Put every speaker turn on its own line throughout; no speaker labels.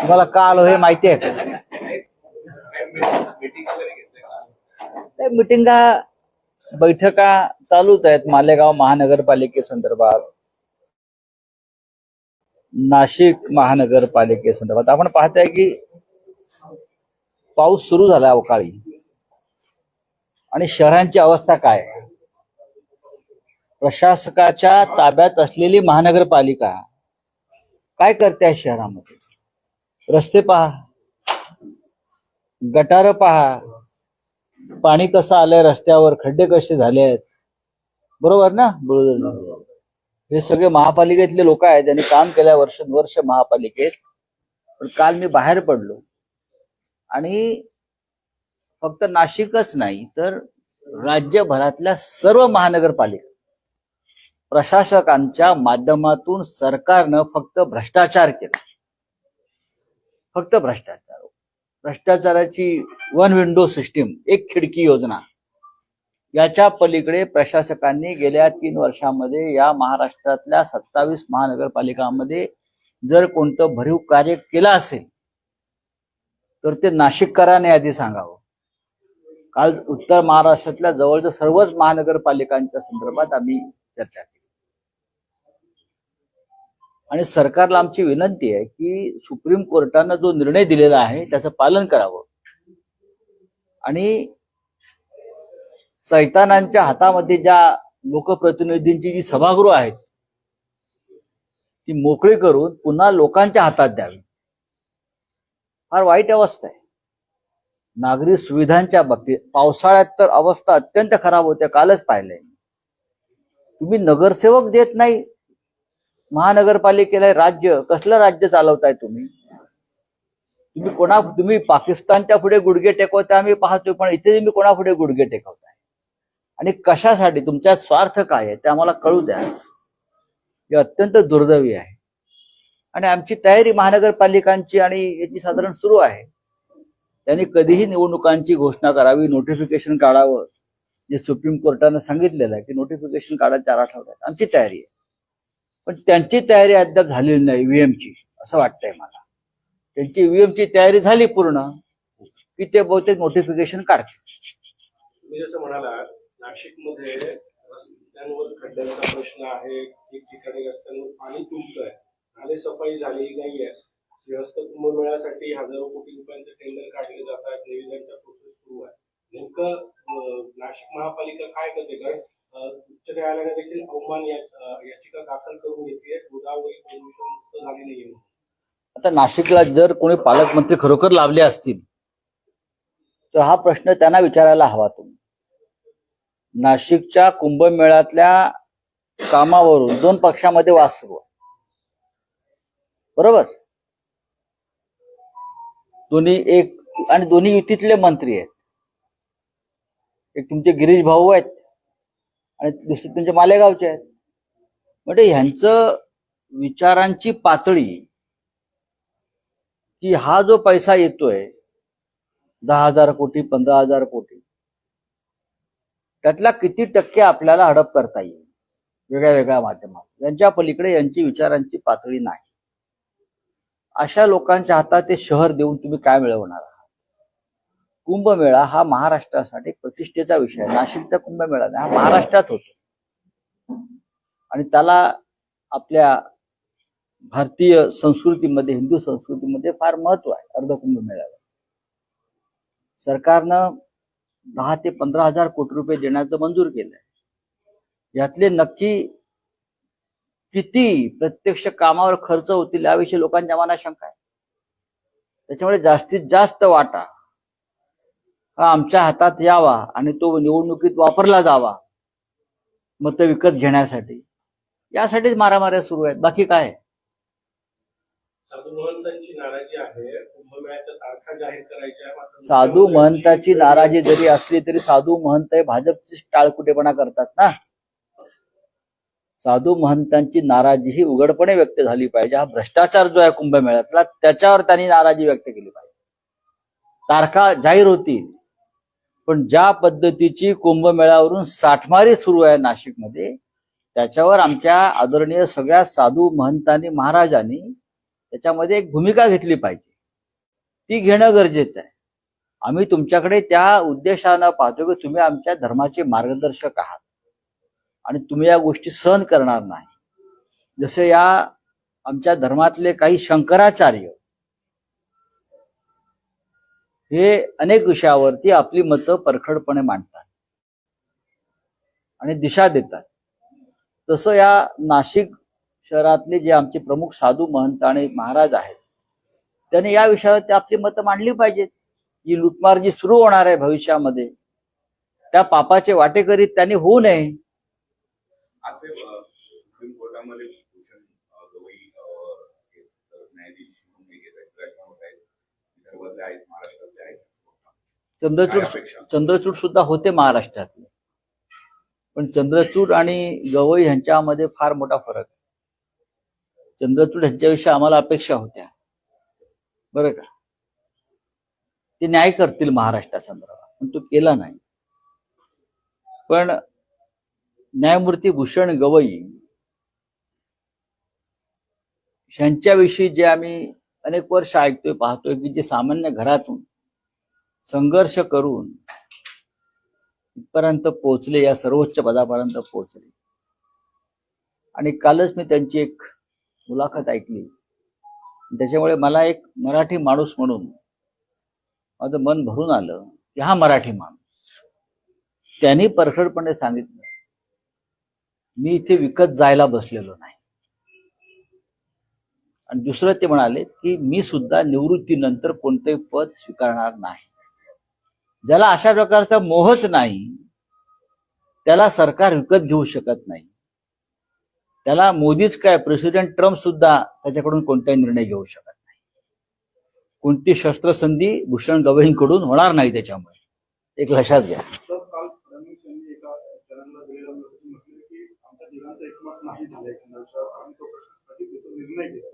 तुम्हाला का आलो हे माहिती आहे मिटिंगा बैठका चालूच आहेत. मालेगाव महानगरपालिकेसंदर्भात. नाशिक महानगरपालिकेसंदर्भात. आपण पाहताय की पाऊस सुरू झाला अवकाळी. आणि शहरांची अवस्था काय? आहे? प्रशासकाच्या ताब्यात असलेली महानगरपालिका काय करते आहे शहरामध्ये? रस्ते पहा. गटार पहा. पाणी कसं आलंय रस्त्यावर? खड्डे कसे झाले आहेत बरोबर ना बरोबर हे सगळे महापालिकेतले लोक आहेत. त्यांनी काम केल्या वर्ष महापालिकेत. पण काल मी बाहेर पडलो. आणि फक्त नाशिकच नाही तर राज्यभरातल्या सर्व महानगरपालिका प्रशासकांच्या माध्यमातून सरकारनं फक्त भ्रष्टाचार केला. फक्त भ्रष्टाचार. भ्रष्टाचाराची वन विंडो सिस्टीम एक खिडकी योजना. याच्या पलीकडे प्रशासकांनी गेल्या तीन वर्षामध्ये या महाराष्ट्रातल्या सत्तावीस महानगरपालिकांमध्ये जर कोणतं भरीव कार्य केलं असेल तर ते नाशिककरांनी आधी सांगावं. काल उत्तर महाराष्ट्रातल्या जवळच्या सर्वच महानगरपालिकांच्या संदर्भात आम्ही चर्चा केली. आणि सरकारला आमची विनंती आहे की सुप्रीम कोर्टानं जो निर्णय दिलेला आहे त्याचं पालन करावं. आणि सैतानांच्या हातामध्ये ज्या लोकप्रतिनिधींची जी सभागृह आहेत ती मोकळी करून पुन्हा लोकांच्या हातात द्यावी. फार वाईट अवस्था आहे. नागरी सुविधांच्या बाबतीत पावसाळ्यात तर अवस्था अत्यंत खराब होते कालच पाहिलंय. तुम्ही नगरसेवक देत नाही महानगरपालिकेला राज्य कसलं राज्य चालवताय तुम्ही? तुम्ही कोणा तुम्ही पाकिस्तानच्या पुढे गुडघे टेकवताय आम्ही पाहतोय पण इथे तुम्ही कोणापुढे गुडघे टेकवताय? आणि कशासाठी? तुमचा स्वार्थ काय आहे? ते आम्हाला कळू द्या. हे अत्यंत दुर्दैवी आहे. आणि आमची तयारी महानगरपालिकांची आणि याची साधारण सुरू आहे. त्यांनी कधीही निवडणुकांची घोषणा करावी नोटिफिकेशन काढावं. जे सुप्रीम कोर्टानं सांगितलेलं आहे की नोटिफिकेशन काढा चार आठवड्यात. आमची तयारी आहे. पण त्यांची तयारी अद्याप झालेली नाही ईव्हीएमची असं वाटतंय मला. त्यांची ईव्हीएमची तयारी झाली पूर्ण की ते बहुतेक नोटिफिकेशन काढतील.
तुम्ही जसं म्हणाला नाशिकमध्ये रस्त्यांवर खड्ड्यांचा प्रश्न आहे ठिकठिकाणी रस्त्यांवर पाणी तुंबतंय नाले सफाई झालेली नाहीये. सिंहस्थ कुंभमेळ्यासाठी हजारो कोटी रुपयांचे टेंडर काढले जात आहेत निविदांचा प्रोसेस सुरू आहे. नेमकं नाशिक महापालिका काय करते? कारण उच्च न्यायालयाने देखील अवमान याचिका दाखल करून घेतली आहे. गोदावरी प्रदूषण मुक्त झाली नाहीये
आता नाशिकला जर कोणी पालकमंत्री खरोखर लाभले असतील तर हा प्रश्न त्यांना विचारायला हवा तुम्ही. नाशिकच्या कुंभमेळ्यातल्या कामावरून दोन पक्षामध्ये वाद सुरू आहे. बरोबर? दोन्ही एक आणि दोन्ही युतीतले मंत्री आहेत. एक तुमचे गिरीश भाऊ आहेत आणि दुसरे तुमचे मालेगावचे आहेत. म्हणजे ह्यांचं विचारांची पातळी की हा जो पैसा येतोय दहा हजार कोटी पंधरा हजार कोटी त्यातला किती टक्के आपल्याला हडप करता येईल? वेगळ्या वेगळ्या माध्यमात. यांच्या पलीकडे यांची विचारांची पातळी नाही. अशा लोकांच्या हातात ते शहर देऊन तुम्ही काय मिळवणार? आहात कुंभमेळा हा महाराष्ट्रासाठी प्रतिष्ठेचा विषय आहे. नाशिकचा कुंभमेळा हा महाराष्ट्रात होतो. आणि त्याला आपल्या भारतीय संस्कृतीमध्ये हिंदू संस्कृतीमध्ये फार महत्त्व आहे अर्धकुंभ मेळ्याला सरकारनं दहा ते पंधरा हजार कोटी रुपये देण्याचं मंजूर केलंय. यातले नक्की किती प्रत्यक्ष कामावर खर्च होतील याविषयी लोकांच्या मनात शंका आहे. त्याच्यामुळे जास्तीत जास्त वाटा आमच्या हातात यावा आणि तो निवडणुकीत वापरला जावा. मतं विकत घेण्यासाठी. यासाठीच मारामाऱ्या सुरू आहेत. बाकी काय?
साधू महंतांची नाराजी
जरी असली तरी साधू महंत हे भाजपची टाळकुटेपणा करतात ना? साधू महंतांची नाराजी ही उघडपणे व्यक्त झाली पाहिजे. हा भ्रष्टाचार जो आहे कुंभमेळ्यातला त्याच्यावर त्यांनी नाराजी व्यक्त केली पाहिजे. तारखा जाहीर होतील. पण ज्या पद्धतीची कुंभमेळावरून साठमारी सुरू आहे नाशिकमध्ये त्याच्यावर आमच्या आदरणीय सगळ्या साधू महंतांनी महाराजांनी त्याच्यामध्ये एक भूमिका घेतली पाहिजे. ती घेणं गरजेचं आहे. आम्ही तुमच्याकडे त्या उद्देशानं पाहतो की तुम्ही आमच्या धर्माचे मार्गदर्शक आहात. आणि तुम्ही या गोष्टी सहन करणार नाही. जसे या आमच्या धर्मातले काही शंकराचार्य हे अनेक विषयावरती आपली मतं परखडपणे मांडतात. आणि दिशा देतात. तसं या नाशिक शहरातले जे आमचे प्रमुख साधू महंत आणि महाराज आहेत त्यांनी या विषयावरती आपली मतं मांडली पाहिजेत. जी लुटमार जी सुरू होणार आहे भविष्यामध्ये. त्या पापाचे वाटेकरी त्यांनी होऊ नये
असे अ, सुप्रीम कोर्टामध्ये भूषण अ, गवई अ, हे, अ, न्यायाधीश म्हणून हे घेत आहेत प्रयत्न होत आहेत विदर्भातले आहेत महाराष्ट्रातले आहेत काय
चंद्रचूड चंद्रचूड सुद्धा होते महाराष्ट्रातले. पण चंद्रचूड आणि गवई ह्यांच्यामध्ये फार मोठा फरक आहे. चंद्रचूड ह्यांच्याविषयी आम्हाला अपेक्षा होत्या. बरं का? ते न्याय करतील महाराष्ट्रासंदर्भात पण तो केला नाही. पण न्यायमूर्ती भूषण गवई ह्यांच्याविषयी जे आम्ही अनेक वर्ष ऐकतोय पाहतोय की जे सामान्य घरातून संघर्ष करून इथपर्यंत पोहोचले या सर्वोच्च पदापर्यंत पोहोचले. आणि कालच मी त्यांची एक मुलाखत ऐकली. त्याच्यामुळे मला एक मराठी माणूस म्हणून माझं मन भरून आलं की हा मराठी माणूस. त्यांनी परखडपणे सांगितलं मी इथे विकत जायला बसलेलो नाही. आणि दुसरं ते म्हणाले की मी सुद्धा निवृत्तीनंतर कोणतेही पद स्वीकारणार नाही. ज्याला अशा प्रकारचा मोहच नाही त्याला सरकार विकत घेऊ शकत नाही. त्याला मोदीच काय प्रेसिडेंट ट्रम्प सुद्धा त्याच्याकडून कोणताही निर्णय घेऊ शकत नाही. कोणती शस्त्रसंधी भूषण गवईंकडून होणार नाही त्याच्यामुळे. एक लक्षात घ्या.
निर्णय घेतला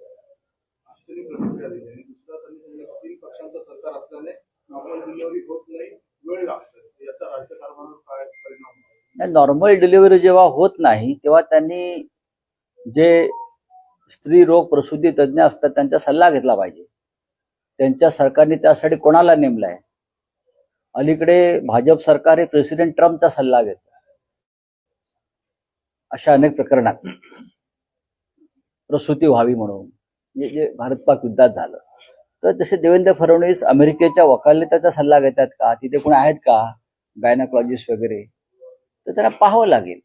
दुसरा त्यांनी सांगितलं तीन पक्षांचं सरकार असल्याने डिलिव्हरी होत नाही वेळ लागतो. याचा राज्यकारभारावर काय परिणाम
नॉर्मल डिलिव्हरी जेव्हा होत नाही तेव्हा त्यांनी जे स्त्री रोग प्रसूती तज्ज्ञ असतात त्यांचा सल्ला घेतला पाहिजे. त्यांच्या सरकारने त्यासाठी कोणाला नेमलाय अलीकडे भाजप सरकार हे प्रेसिडेंट ट्रम्पचा सल्ला घेतला. अशा अनेक प्रकरणात प्रसूती व्हावी म्हणून जे जे भारत पाक युद्धात झालं. तर तसे देवेंद्र फडणवीस अमेरिकेच्या वकालताचा सल्ला घेतात का? तिथे कोण आहेत का? गायनाकॉलॉजिस्ट वगैरे. तर त्यांना पाहावं लागेल.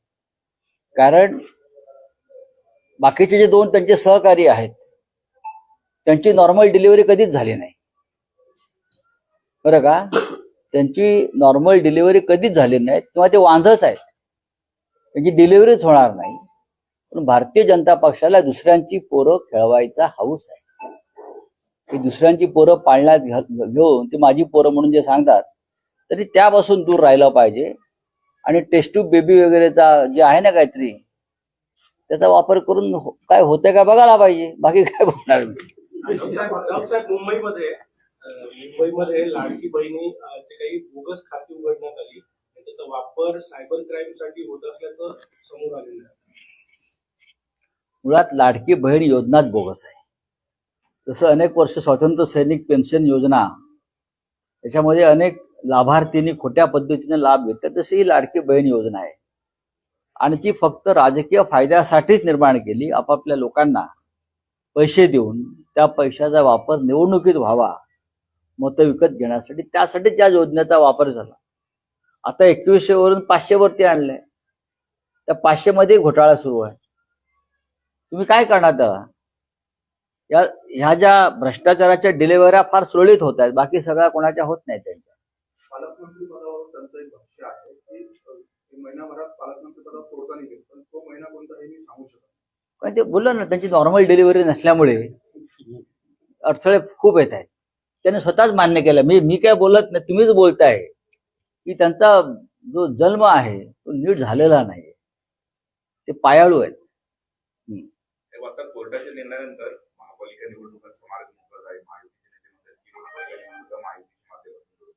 कारण बाकीचे जे दोन त्यांचे सहकारी आहेत त्यांची नॉर्मल डिलिव्हरी कधीच झाली नाही. बरं का? त्यांची नॉर्मल डिलिव्हरी कधीच झाली नाही किंवा ते वांझच आहेत. त्यांची डिलिव्हरीच होणार नाही. पण भारतीय जनता पक्षाला दुसऱ्यांची पोरं खेळवायचा हाऊस आहे. की दुसऱ्यांची पोरं पाळण्यात घेऊन ती माझी पोरं म्हणून जे सांगतात तरी त्यापासून दूर राहिलं पाहिजे. आणि टेस्ट ट्यूब बेबी वगैरेचा जे आहे ना काहीतरी त्याचा वापर करून हो- काय होतंय का बघायला पाहिजे. बाकी काय बोलणार
साहेब मुंबईमध्ये मुंबईमध्ये लाडकी बहिणी काही बोगस खाती उघडण्यात आली. त्याचा वापर सायबर क्राईमसाठी होत असल्याचं समोर आलेलं आहे.
मुळात लाडकी बहीण योजनाच बोगस आहे. तसं अनेक वर्ष स्वातंत्र्य सैनिक पेन्शन योजना याच्यामध्ये अनेक लाभार्थींनी खोट्या पद्धतीने लाभ घेतला तशी ही लाडकी बहीण योजना आहे. आणि ती फक्त राजकीय फायद्यासाठीच निर्माण केली आपापल्या लोकांना पैसे देऊन त्या पैशाचा वापर निवडणुकीत व्हावा मतं विकत घेण्यासाठी त्यासाठी त्या योजनेचा वापर झाला. आता एकवीसशे वरून पाचशे वरती आणलंय. त्या पाचशे मध्ये घोटाळा सुरू आहे. तुम्ही काय करणार त्याला या ह्या ज्या भ्रष्टाचाराच्या डिलेव्हऱ्या फार सुरळीत होत आहेत बाकी सगळ्या कोणाच्या होत नाही त्यांच्या.
पालकमंत्री पदावर त्यांचं एक भाष्य आहे की अ, ते महिनाभरात पालकमंत्री पदावर तोडगा निघेल पण तो महिना कोणता हे मी सांगू शकत नाही.
कारण ते बोललं ना त्यांची नॉर्मल डिलिव्हरी नसल्यामुळे अडथळे खूप येत आहेत. त्याने स्वतःच मान्य केलं. मी मी काय बोलत नाही तुम्हीच बोलताय. की त्यांचा जो जन्म आहे तो नीट झालेला नाही ते पायाळू आहेत.
कोर्टाच्या निर्णयानंतर महापालिका निवडणुकांचा मार्ग मोकळा आहे महायुतीचे नेते म्हणतात की महापालिका निवडणुका महायुतीच्या माध्यमातून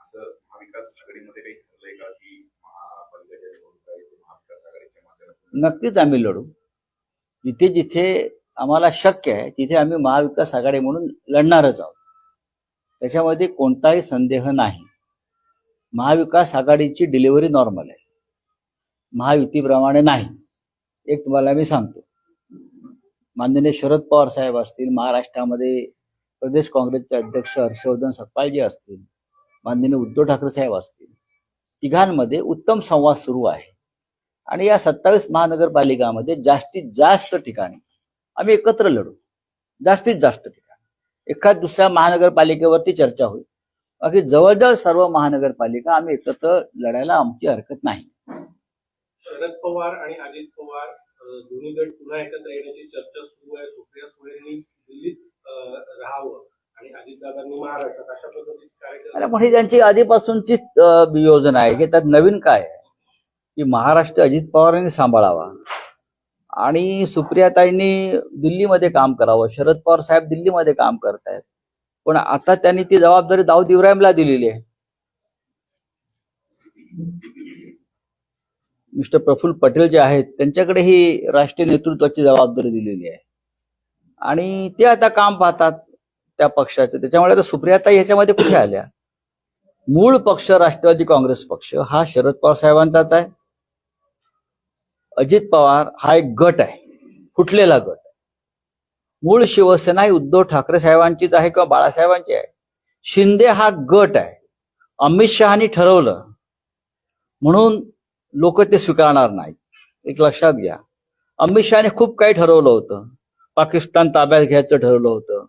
असं महाविकास आघाडीमध्ये काही ठरलंय का की महा- आपण गजानन निवडणूक महाविकास आघाडीच्या माध्यमातून
नक्कीच आम्ही लढू. जिथे जिथे आम्हाला शक्य आहे तिथे आम्ही महाविकास आघाडी म्हणून लढणारच आहोत त्याच्यामध्ये कोणताही संदेह नाही. महाविकास आघाडीची डिलिव्हरी नॉर्मल आहे. महायुतीप्रमाणे नाही. एक तुम्हाला मी सांगतो. माननीय शरद पवार साहेब असतील महाराष्ट्रामध्ये प्रदेश काँग्रेसचे अध्यक्ष हर्षवर्धन सपकाळजी असतील माननीय उद्धव ठाकरे साहेब असतील तिघांमध्ये उत्तम संवाद सुरू आहे. आणि या सत्तावीस महानगरपालिकामध्ये जास्तीत जास्त ठिकाणी आम्ही एकत्र लढू. जास्तीत जास्त ठिकाणी. एखाद दुसऱ्या महानगरपालिकेवरती चर्चा होईल. बाकी जवळजवळ सर्व महानगरपालिका आम्ही एकत्र लढायला आमची हरकत नाही.
शरद पवार आणि अजित पवार दोन्ही गट पुन्हा एकत्र येण्याची चर्चा सुरू आहे. सुप्रिया सुळेंनी दिल्लीत राहावं आणि अजितदादांनी महाराष्ट्रात अशा पद्धतीचे कार्यक्रम
पण ही त्यांची आधीपासूनची योजना आहे की त्यात नवीन काय आहे? की महाराष्ट्र अजित पवारांनी सांभाळावा. आणि सुप्रियाताईंनी दिल्लीमध्ये काम करावं. शरद पवार साहेब दिल्लीमध्ये काम करतायत. पण आता त्यांनी ती जबाबदारी दाऊद इब्राहिमला दिलेली आहे. मिस्टर प्रफुल्ल पटेल जे आहेत त्यांच्याकडे ही राष्ट्रीय नेतृत्वाची जबाबदारी दिलेली आहे. आणि ते आता काम पाहतात त्या पक्षाचे. त्याच्यामुळे आता सुप्रियाताई ह्याच्यामध्ये कुठे आल्या? मूळ पक्ष राष्ट्रवादी काँग्रेस पक्ष हा शरद पवार साहेबांचाच आहे. अजित पवार हा एक गट आहे. फुटलेला गट मूळ शिवसेना ही उद्धव ठाकरे साहेबांचीच आहे किंवा बाळासाहेबांची आहे. शिंदे हा गट आहे. अमित शहानी ठरवलं. म्हणून लोक ते स्वीकारणार नाहीत. एक लक्षात घ्या. अमित शहाने खूप काही ठरवलं होतं. पाकिस्तान ताब्यात घ्यायचं ठरवलं होतं.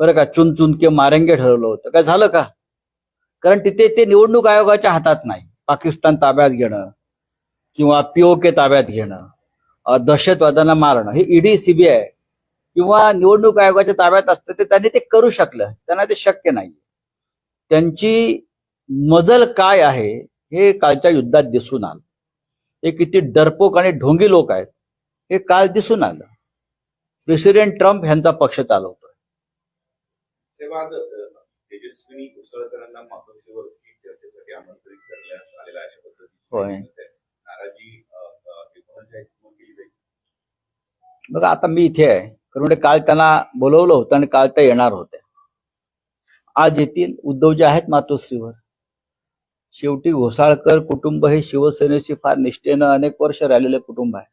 बरं का चुन चुन के मारेंगे ठरवलं होतं. काय झालं का? कारण तिथे ते निवडणूक आयोगाच्या हातात नाही. पाकिस्तान ताब्यात घेणं किंवा पीओके ताब्यात घेणं दहशतवाद्यांना मारणं हे ईडी सीबीआय किंवा निवडणूक आयोगाच्या ताब्यात असतं ते त्यांनी ते करू शकलं. त्यांना ते शक्य नाही त्यांची मजल काय आहे? हे कालच्या युद्धात दिसून आलं. हे किती डरपोक आणि ढोंगी लोक आहेत हे काल दिसून आलं. प्रेसिडेंट ट्रम्प ह्यांचा पक्ष चालवतोय. बघा आता मी इथे आहे. कारण म्हणजे काल त्यांना बोलवलं होतं आणि काल त्या येणार होत्या. आज येतील. उद्धव जे आहेत मातोश्रीवर. शेवटी घोसाळकर कुटुंब हे शिवसेनेशी फार निष्ठेनं अनेक वर्ष राहिलेले कुटुंब आहे.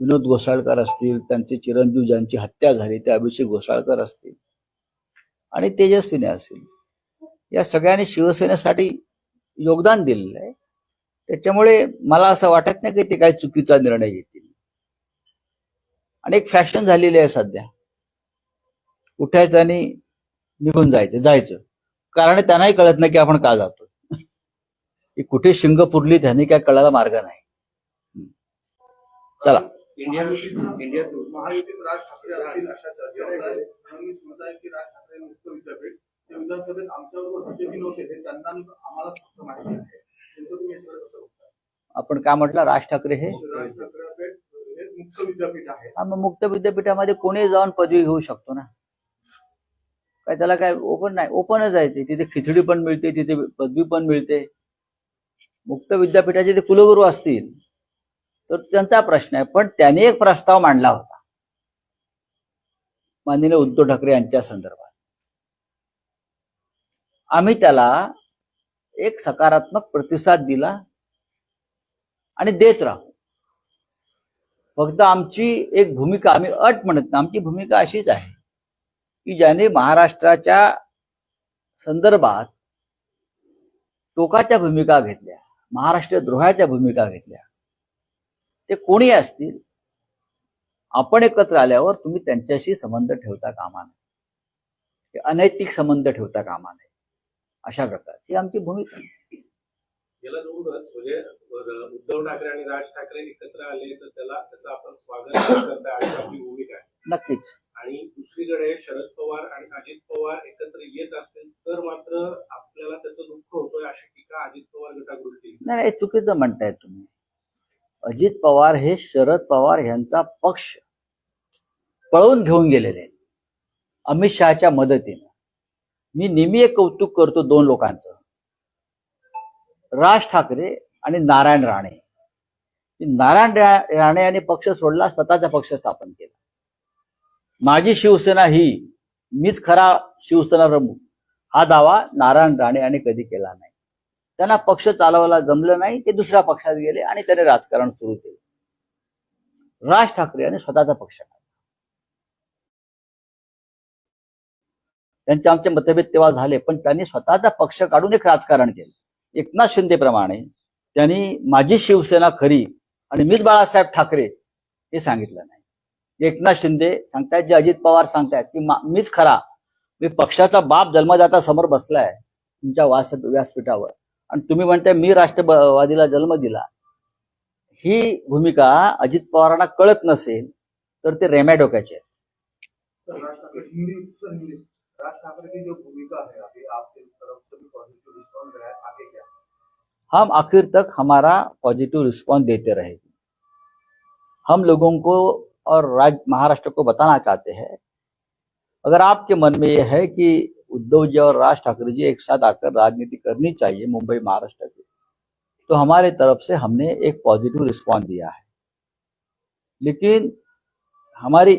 विनोद घोसाळकर असतील त्यांचे चिरंजीव ज्यांची हत्या झाली ते अभिषेक घोसाळकर असतील आणि तेजस्विनी असतील. या सगळ्यांनी शिवसेनेसाठी योगदान दिलेलं आहे. त्याच्यामुळे मला असं वाटत नाही की ते काही चुकीचा निर्णय घेतील. आणि एक फॅशन झालेली आहे सध्या. उठायचं आणि निघून जायचं जायचं. कारण त्यांनाही कळत नाही की आपण का जातो की कुठे शिंग पुरली त्यांनी काय कळायला मार्ग नाही. चला.
इंडिया इंडिया राज ठाकरे विधानसभेत
आपण काय म्हटलं? राज ठाकरे
राज ठाकरे मुक्त विद्यापीठ आहे.
हा मग मुक्त विद्यापीठामध्ये कोणी जाऊन पदवी घेऊ शकतो ना? काय त्याला काय ओपन नाही. ओपनच आहे ते. तिथे खिचडी पण मिळते तिथे पदवी पण मिळते. मुक्त विद्यापीठाचे ते कुलगुरू असतील तर त्यांचा प्रश्न आहे. पण त्याने एक प्रस्ताव मांडला होता. माननीय उद्धव ठाकरे यांच्या संदर्भात. आम्ही त्याला एक सकारात्मक प्रतिसाद दिला आणि देत राहू. फक्त आमची एक भूमिका आम्ही अट म्हणत नाही. आमची भूमिका अशीच आहे की ज्याने महाराष्ट्राच्या संदर्भात टोकाच्या भूमिका घेतल्या. महाराष्ट्र द्रोहाच्या भूमिका घेतल्या. ते कोणी असतील? आपण एकत्र आल्यावर तुम्ही त्यांच्याशी संबंध ठेवता कामा नये ते अनैतिक संबंध ठेवता कामा नये अशा प्रकारची आमची भूमिका.
याला जोडूनच म्हणजे उद्धव ठाकरे आणि राज ठाकरे एकत्र आले तर त्याला त्याचं आपण स्वागत करता आपली भूमिका आहे.
नक्कीच.
आणि दुसरीकडे शरद पवार आणि अजित पवार एकत्र येत असतील तर मात्र आपल्याला त्याचं दुःख होतोय अशी टीका अजित पवार गटाकडून केली.
नाही नाही, चुकीचं म्हणताय तुम्ही. अजित पवार हे शरद पवार यांचा पक्ष पळवून घेऊन गेलेले. आहेत अमित शहाच्या मदतीनं. मी नेहमी एक कौतुक करतो दोन लोकांचं. राज ठाकरे आणि नारायण राणे. नारायण राणे यांनी पक्ष सोडला स्वतःचा पक्ष स्थापन केला. माझी शिवसेना ही मीच खरा शिवसेना प्रमुख. हा दावा नारायण राणे यांनी कधी केला नाही. त्यांना पक्ष चालवायला जमलं नाही ते दुसऱ्या पक्षात गेले आणि त्याने राजकारण सुरू केलं. राज ठाकरे यांनी स्वतःचा पक्ष काढला. त्यांचे आमचे मतभेद तेव्हा झाले पण त्यांनी स्वतःचा पक्ष काढून एक राजकारण केलं. एकनाथ शिंदेप्रमाणे त्यांनी माझी शिवसेना खरी आणि मीच बाळासाहेब ठाकरे हे सांगितलं नाही. एकनाथ शिंदे सांगतायत जे अजित पवार सांगतायत की मीच खरा. मी पक्षाचा बाप जन्मदाता समोर बसलाय तुमच्या वास व्यासपीठावर. आणि तुम्ही म्हणताय मी राष्ट्रवादीला जन्म दिला. ही भूमिका अजित पवारांना कळत नसेल तर ते रेम्या डोक्याचे आहेत.
सर राज ठाकरे हिंदी सर हिंदी राज ठाकरे की जो भूमिका अभी आपकी तरफ़ से रहा क्या
हम आखिर तक हमारा पॉजिटिव रिस्पॉन्स देते रहेंगे हम लोगों को और राज्य महाराष्ट्र को बताना चाहते हैं। अगर आपके मन में यह है कि उद्धव जी और राज ठाकरे जी एक साथ आकर राजनीति करनी चाहिए मुंबई महाराष्ट्र की। तो हमारे तरफ़ से हमने एक पॉजिटिव रिस्पॉन्स दिया है। लेकिन हमारी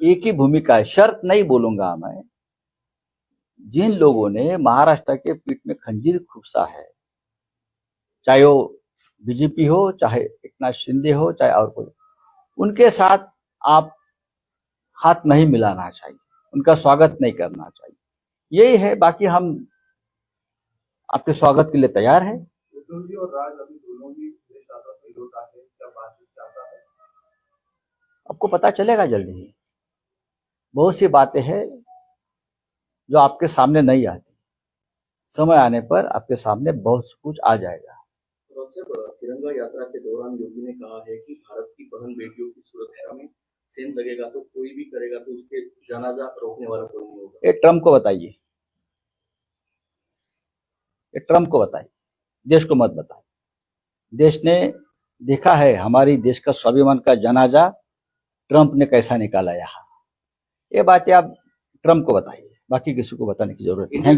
एक ही भूमिका है, शर्त नहीं बोलूँगा मैं, जिन लोगों ने महाराष्ट्र के पीठ में खंजीर खुसा है, चाहे वो बीजेपी हो, चाहे एकनाथ शिंदे हो, चाहे और कोई, उनके साथ आप हाथ नहीं मिलाना चाहिए, उनका स्वागत नहीं करना चाहिए। यही है बाकी हम आपके स्वागत के लिए तैयार हैं। आपको पता चलेगा जल्दी ही। बहुत सी बातें हैं जो आपके सामने नहीं आती। समय आने पर आपके सामने बहुत कुछ आ जाएगा।
तिरंगा यात्रा के दौरान योगी ने कहा है कि भारत की बहन बेटियों की सुरक्षा में सेंध लगेगा तो कोई भी करेगा तो उसके जनाजा रोकने वाला कोई नहीं होगा।
ये ट्रंप को बताइए। ये ट्रंप को बताइए। देश को मत बताइए। देश ने देखा है हमारी देश का स्वाभिमान का जनाजा ट्रंप ने कैसा निकाला यहाँ। ये बातें आप ट्रंप को बताइए। बाकी किसी को बताने की ज़रूरत नहीं।